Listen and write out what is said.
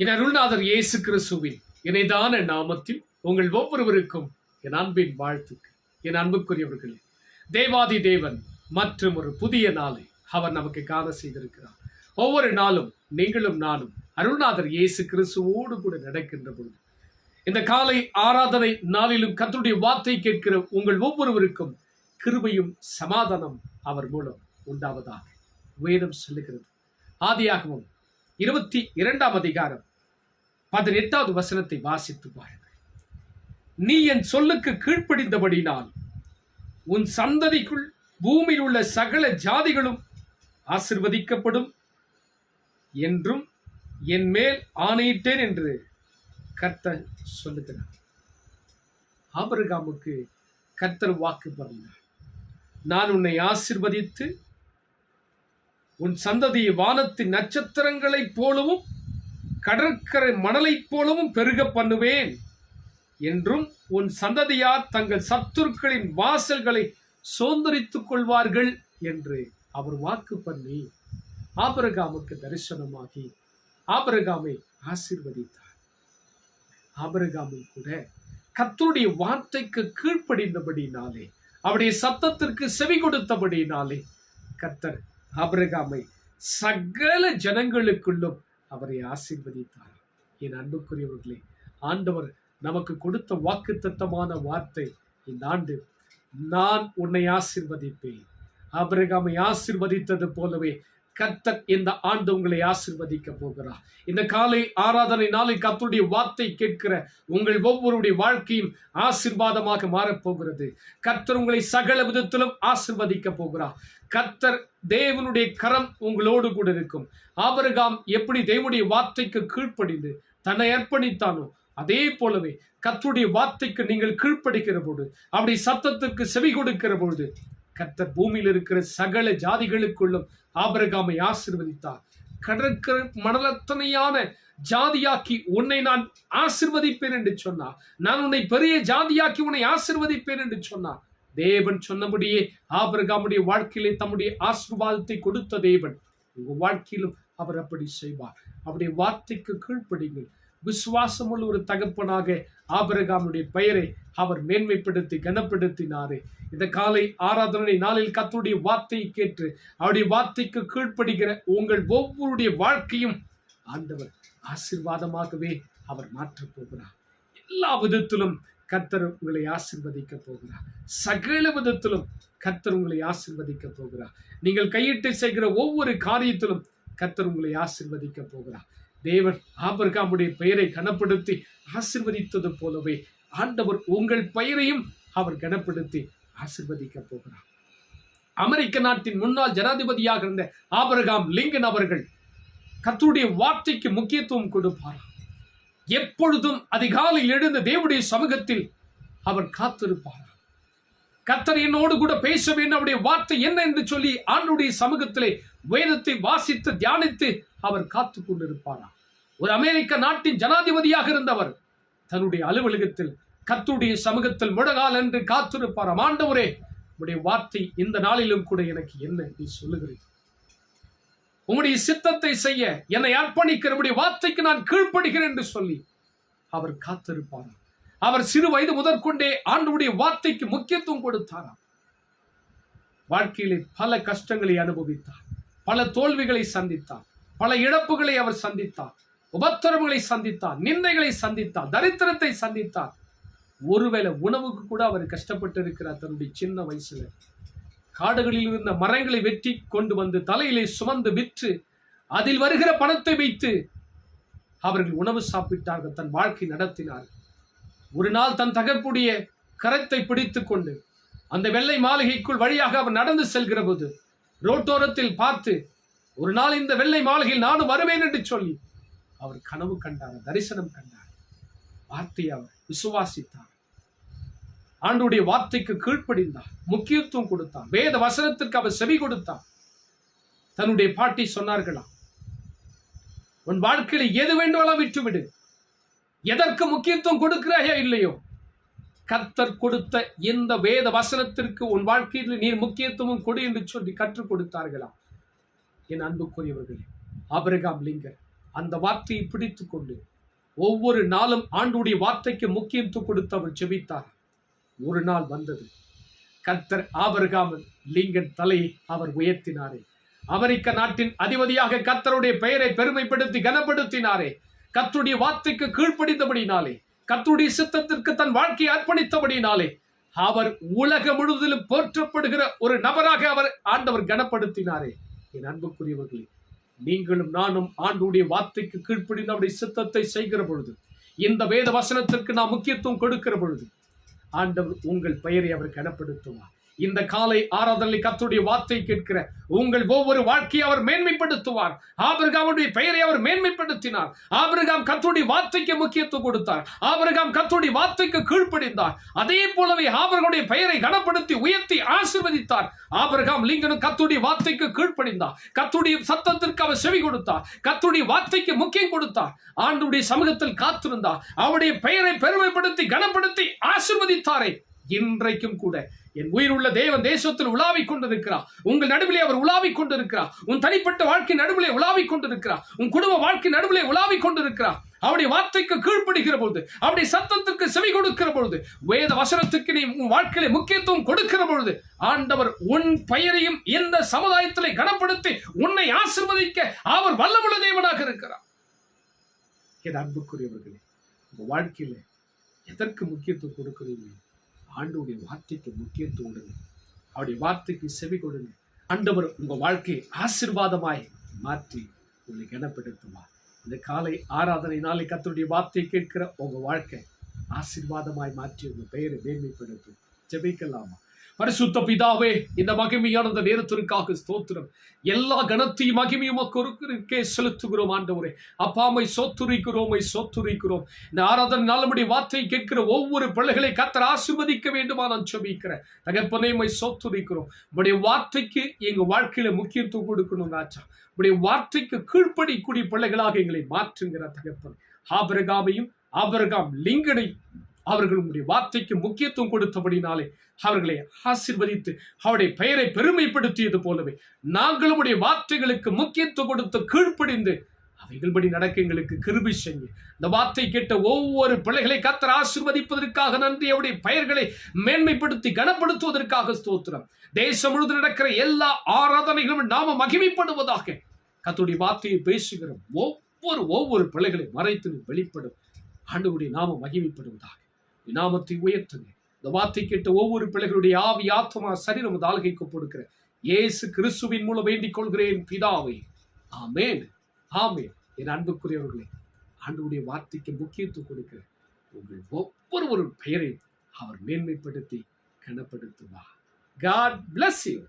என் அருள்நாதர் இயேசு கிறிஸ்துவின் இணைதான நாமத்தில் உங்கள் ஒவ்வொருவருக்கும் என் அன்பின் வாழ்த்துக்கு என் அன்புக்குரியவர்களே தேவாதி தேவன் மற்றும் ஒரு புதிய நாளை அவர் நமக்கு காண செய்திருக்கிறார். ஒவ்வொரு நாளும் நீங்களும் நானும் அருள்நாதர் இயேசு கிறிஸ்துவோடு கூட நடக்கின்ற பொழுது இந்த காலை ஆராதனை நாளிலும் கத்தருடைய வார்த்தை கேட்கிற உங்கள் ஒவ்வொருவருக்கும் கிருபையும் சமாதானம் அவர் மூலம் உண்டாவதாக வேதம் சொல்லுகிறது. ஆதியாகவும் இருபத்தி இரண்டாம் அதிகாரம் பதினெட்டாவது வசனத்தை வாசித்து பாருங்கள். நீ என் சொல்லுக்கு கீழ்ப்படிந்தபடினால் உன் சந்ததிக்குள் பூமியில் உள்ள சகல ஜாதிகளும் ஆசிர்வதிக்கப்படும் என்றும் என் மேல் ஆணையிட்டேன் என்று கர்த்தர் சொல்லுகிறார். ஆபரகாமுக்கு கர்த்தர் வாக்கு பண்ணினார் நான் உன்னை ஆசிர்வதித்து உன் சந்ததியை வானத்தின் நட்சத்திரங்களைப் போலவும் கடற்கரை மணலைப் போலவும் பெருக பண்ணுவேன் என்றும் உன் சந்ததியார் தங்கள் சத்துருக்களின் வாசல்களை சோந்தரித்துக் கொள்வார்கள் என்று அவர் வாக்கு பண்ணி ஆபரகாமுக்கு தரிசனமாகி ஆபரகாமை ஆசிர்வதித்தார். ஆபரகாமும் கூட கத்தருடைய வார்த்தைக்கு கீழ்ப்படிந்தபடினாலே அவருடைய சத்தத்திற்கு செவி கொடுத்தபடினாலே கத்தர் ஆபரகாமை சகல ஜனங்களுக்குள்ளும் அவரை ஆசீர்வதித்தார். என் அன்புக்குரியவர்களே ஆண்டவர் நமக்கு கொடுத்த வாக்குத்தத்தமான வார்த்தை இந்த ஆண்டு நான் உன்னை ஆசிர்வதிப்பேன். ஆபிரகாமை ஆசிர்வதித்தது போலவே கர்த்தர் இந்த ஆண்டு உங்களை ஆசிர்வதிக்க போகிறார். இந்த காலை ஆராதனை நாளை கத்துடைய வார்த்தை கேட்கிற உங்கள் ஒவ்வொருடைய வாழ்க்கையும் ஆசீர்வாதமாக மாறப்போகிறது. கர்த்தர் உங்களை சகல விதத்திலும் ஆசிர்வதிக்க போகிறார். கர்த்தர் தேவனுடைய கரம் உங்களோடு கூட இருக்கும். ஆபரகாம் எப்படி தேவனுடைய வார்த்தைக்கு கீழ்ப்படிந்து தன்னை அர்ப்பணித்தானோ அதே போலவே கத்துடைய வார்த்தைக்கு நீங்கள் கீழ்ப்படுகிற பொழுது அப்படி சத்தத்துக்கு செவி கொடுக்கிற பொழுது கர்த்தர் பூமியில் இருக்கிற சகல ஜாதிகளுக்குள்ளும் ஆபரகாமை ஆசிர்வதித்தார். கடற்கரை மணலத்தனையான ஜாதியாக்கி உன்னை நான் ஆசிர்வதிப்பேன் என்று சொன்னார். நான் உன்னை பெரிய ஜாதியாக்கி உன்னை ஆசிர்வதிப்பேன் என்று சொன்னார். தேவன் சொன்னபடியே ஆபிரகாமுடைய வாழ்க்கையிலே தம்முடைய ஆசிர்வாதத்தை கொடுத்த தேவன். உங்க வாழ்க்கையிலும் அவர் அப்படி செய்வார். அவருடைய வார்த்தைக்கு கீழ்ப்படிங்கள். விசுவாசமுள்ள ஒரு தகப்பனாக ஆபரகாமுடைய பெயரை அவர் மேன்மைப்படுத்தி கனப்படுத்தினாரே. இந்த காலை ஆராதனை நாளில் கத்துடைய வார்த்தையை கேட்டு அவருடைய வார்த்தைக்கு கீழ்ப்படுகிற உங்கள் ஒவ்வொருடைய வாழ்க்கையும் ஆண்டவர் ஆசீர்வாதமாகவே அவர் மாற்றப் போகிறார். எல்லா விதத்திலும் கர்த்தர் உங்களை ஆசிர்வதிக்க போகிறார். சகல விதத்திலும் கர்த்தர் உங்களை ஆசிர்வதிக்க போகிறார். நீங்கள் கையிட்டு செய்கிற ஒவ்வொரு காரியத்திலும் கர்த்தர் உங்களை ஆசிர்வதிக்க போகிறார். தேவன் ஆபர்காமுடைய பெயரை கனப்படுத்தி ஆசிர்வதித்தது போலவே ஆண்டவர் உங்கள் பெயரையும் அவர் கனப்படுத்தி ஆசிர்வதிக்க போகிறார். அமெரிக்க நாட்டின் முன்னாள் ஜனாதிபதியாக இருந்த ஆபரகாம் லிங்கன் அவர்கள் கத்துடைய வார்த்தைக்கு முக்கியத்துவம் கொடுப்பார் எப்பொழுதும் அதிகாலையில் எழுந்த தேவடைய சமூகத்தில் அவர் காத்திருப்பார் கத்தர் என்னோடு கூட பேச வேண்டும் அவருடைய வார்த்தை என்ன என்று சொல்லி ஆண்டுடைய சமூகத்திலே வேதத்தை வாசித்து தியானித்து அவர் காத்து கொண்டிருப்பாராம் ஒரு அமெரிக்க நாட்டின் ஜனாதிபதியாக இருந்தவர் தன்னுடைய அலுவலகத்தில் கத்துடைய சமூகத்தில் முழகால் என்று காத்திருப்பார்? ஆண்டவரே உடைய வார்த்தை இந்த நாளிலும் கூட எனக்கு என்ன நீ சொல்லுகிறேன் உம்முடைய சித்தத்தை செய்ய என்னை அர்ப்பணிக்கிற உடைய வார்த்தைக்கு நான் கீழ்ப்படுகிறேன் என்று சொல்லி அவர் காத்திருப்பாராம் அவர் சிறு வயது முதற்கொண்டே ஆண்டவுடைய வார்த்தைக்கு முக்கியத்துவம் கொடுத்தாராம். வாழ்க்கையிலே பல கஷ்டங்களை அனுபவித்தார். பல தோல்விகளை சந்தித்தார். பல இழப்புகளை அவர் சந்தித்தார். உபத்திரவுகளை சந்தித்தார். நிந்தைகளை சந்தித்தார். தரித்திரத்தை சந்தித்தார். ஒருவேளை உணவுக்கு கூட அவர் கஷ்டப்பட்டு இருக்கிறார் தன்னுடைய சின்ன வயசுல. காடுகளில் இருந்த மரங்களை வெட்டி கொண்டு வந்து தலையிலே சுமந்து விற்று அதில் வருகிற பணத்தை வைத்து அவர்கள் உணவு சாப்பிட்டார்கள் தன் வாழ்க்கை நடத்தினார்கள். ஒரு நாள் தன் தகப்புடைய கரத்தை பிடித்து கொண்டு அந்த வெள்ளை மாளிகைக்குள் வழியாக அவர் நடந்து செல்கிற போது ரோட்டோரத்தில் பார்த்து ஒரு நாள் இந்த வெள்ளை மாளிகையில் நானும் வருவேன் என்று சொல்லி அவர் கனவு கண்டார் தரிசனம் கண்டார். வார்த்தையை அவர் விசுவாசித்தார். ஆண்டுடைய வார்த்தைக்கு கீழ்ப்படிந்தார் முக்கியத்துவம் கொடுத்தார் வேத வசனத்திற்கு அவர் செவி கொடுத்தார். தன்னுடைய பாட்டி சொன்னார்களாம் உன் வாழ்க்கையில எது வேண்டுமானாலும் விட்டுவிடு எதற்கு முக்கியத்துவம் கொடுக்கிறாயா இல்லையோ? கர்த்தர் கொடுத்த இந்த வேத வசனத்திற்கு உன் வாழ்க்கையில் நீர் முக்கியத்துவம் கொடு என்று சொல்லி கற்றுக் கொடுத்தார்களாம் என் அன்புக்குரியவர்களே அபிரகாம் லிங்கர் அந்த வார்த்தையை பிடித்து கொண்டு ஒவ்வொரு நாளும் ஆண்டுடைய வார்த்தைக்கு முக்கியத்துவம் கொடுத்து அவர் ஜெபித்தார். ஒரு நாள் வந்தது. கர்த்தர் ஆபரகாம் லிங்கன் தலையை அவர் உயர்த்தினாரே. அமெரிக்க நாட்டின் அதிபதியாக கர்த்தருடைய பெயரை பெருமைப்படுத்தி கனப்படுத்தினாரே. கத்துடைய வார்த்தைக்கு கீழ்ப்படிந்தபடினாலே கத்துடைய சித்தத்திற்கு தன் வாழ்க்கையை அர்ப்பணித்தபடினாலே அவர் உலகம் முழுவதிலும் போற்றப்படுகிற ஒரு நபராக அவர் ஆண்டவர் கனப்படுத்தினாரே. என் அன்புக்குரியவர்களே நீங்களும் நானும் ஆண்டுடைய வார்த்தைக்கு கீழ்ப்படிந்து அவருடைய சித்தத்தை செய்கிற பொழுது இந்த வேத வசனத்திற்கு நாம் முக்கியத்துவம் கொடுக்கிற பொழுது ஆண்டவர் உங்கள் பெயரை அவர் கனப்படுத்துவார். இந்த காலை ஆராதனை கத்துடைய வார்த்தை கேட்கிற உங்கள் ஒவ்வொரு வாழ்க்கையை அவர் மேன்மைப்படுத்துவார். ஆபிரகாமுடைய பெயரை அவர் மேன்மைப்படுத்தினார். ஆபிரகாம் கத்துடைய வார்த்தைக்கு முக்கியத்துவம் கொடுத்தார். ஆபிரகாம் கத்துடைய வார்த்தைக்கு கீழ்ப்படிந்தார். அதே போலவே ஆபிரகாமுடைய பெயரை கனப்படுத்தி உயர்த்தி ஆசிர்வதித்தார். ஆபிரகாம் லிங்கனும் கத்துடைய வார்த்தைக்கு கீழ்ப்படிந்தார். கத்துடைய சத்தத்திற்கு அவர் செவி கொடுத்தார். கத்துடைய வார்த்தைக்கு முக்கியம் கொடுத்தார். ஆண்டுடைய சமூகத்தில் காத்திருந்தார். அவருடைய பெயரை பெருமைப்படுத்தி கனப்படுத்தி ஆசிர்வதித்தாரே. இன்றைக்கும் கூட என் உயிர் உள்ள தேவன் தேசத்தில் உலாவிக் கொண்டிருக்கிறார். உங்கள் நடுவிலே அவர் உலாவிக் கொண்டிருக்கிறார். உன் தனிப்பட்ட வாழ்க்கை நடுவிலே உலாவிக் கொண்டிருக்கிறார். உன் குடும்ப வாழ்க்கை நடுவிலே உலாவிக் கொண்டிருக்கிறார். அவருடைய வார்த்தைக்கு கீழ்ப்படுகிற பொழுது அவருடைய சத்தத்திற்கு செவி கொடுக்கிற பொழுது வேத வசனத்துக்கு நீ உன் வாழ்க்கையில முக்கியத்துவம் கொடுக்கிற பொழுது ஆண்டவர் உன் பெயரையும் இந்த சமுதாயத்திலே கனப்படுத்தி உன்னை ஆசிர்வதிக்க அவர் வல்லமுள்ள தேவனாக இருக்கிறார். என் அன்புக்குரியவர்களே உங்க வாழ்க்கையில எதற்கு முக்கியத்துவம் கொடுக்கிறீங்க ஆண்டவருடைய வார்த்தைக்கு முக்கியத்துவம் கொடுங்க. அவருடைய வார்த்தைக்கு செவி கொடுங்க. ஆண்டவர் உங்க வாழ்க்கையை ஆசீர்வாதமாய் மாற்றி உங்களை கனப்படுத்துமா இந்த காலை ஆராதனை நாளை கத்தருடைய வார்த்தை கேட்கிற உங்க வாழ்க்கை ஆசிர்வாதமாய் மாற்றி உங்கள் பெயரை மேன்மைப்படுத்தும். ஜெபிக்கலாமா? பரிசுத்த பிதாவே இந்த மகிமையான அந்த நேரத்திற்காக ஸ்தோத்திரம். எல்லா கணத்தையும் மகிமையும் இருக்கே செலுத்துகிறோம் ஆண்டவரே. அப்பாமை சோத்துரிக்கிறோமை சோத்துரிக்கிறோம். இந்த ஆராதனை நல்லபடி வார்த்தை கேட்கிற ஒவ்வொரு பிள்ளைகளை கத்தர் ஆசிர்வதிக்க வேண்டுமா நான் செபிக்கிறேன் தகப்பனையுமை சோத்துரிக்கிறோம். உடைய வார்த்தைக்கு எங்க வாழ்க்கையில முக்கியத்துவம் கொடுக்கணும் ராஜா உடைய வார்த்தைக்கு கீழ்ப்படிக்கூடிய பிள்ளைகளாக எங்களை மாற்றுங்கிற தகப்பன். ஆபரகாமையும் ஆபரகாம் லிங்கனை அவர்கள் உங்களுடைய வார்த்தைக்கு முக்கியத்துவம் கொடுத்தபடினாலே அவர்களை ஆசிர்வதித்து அவருடைய பெயரை பெருமைப்படுத்தியது போலவே நாங்களும் உடைய வார்த்தைகளுக்கு முக்கியத்துவம் கொடுத்து கீழ்ப்படிந்து அவைகள்படி நடக்க எங்களுக்கு கிருபி செய்ய இந்த வார்த்தை கேட்ட ஒவ்வொரு பிள்ளைகளை கத்தர் ஆசிர்வதிப்பதற்காக நன்றி. அவருடைய பெயர்களை மேன்மைப்படுத்தி கனப்படுத்துவதற்காக ஸ்தோத்திரம். தேசம் முழுது நடக்கிற எல்லா ஆராதனைகளும் நாம மகிமைப்படுவதாக கத்துடைய வார்த்தையை பேசுகிறோம். ஒவ்வொரு ஒவ்வொரு பிள்ளைகளை மறைத்து வெளிப்படும். ஆண்டவருடைய நாம மகிமைப்படுவதாக. நாமத்தை உயர்த்துங்க. இந்த வார்த்தை கேட்ட ஒவ்வொரு பிள்ளைகளுடைய ஆவி ஆத்மா சரீரம் ஆளுகைக்கு கொடுக்கிற இயேசு கிறிஸ்துவின் மூலம் வேண்டிக் கொள்கிறேன் பிதாவை. ஆமேன். ஆமேன். என் அன்புக்குரியவர்களே ஆண்டவுடைய வார்த்தைக்கு முக்கியத்துவம் கொடுக்கிற உங்கள் ஒவ்வொரு பெயரை அவர் மேன்மைப்படுத்தி கனப்படுத்துவார். God bless you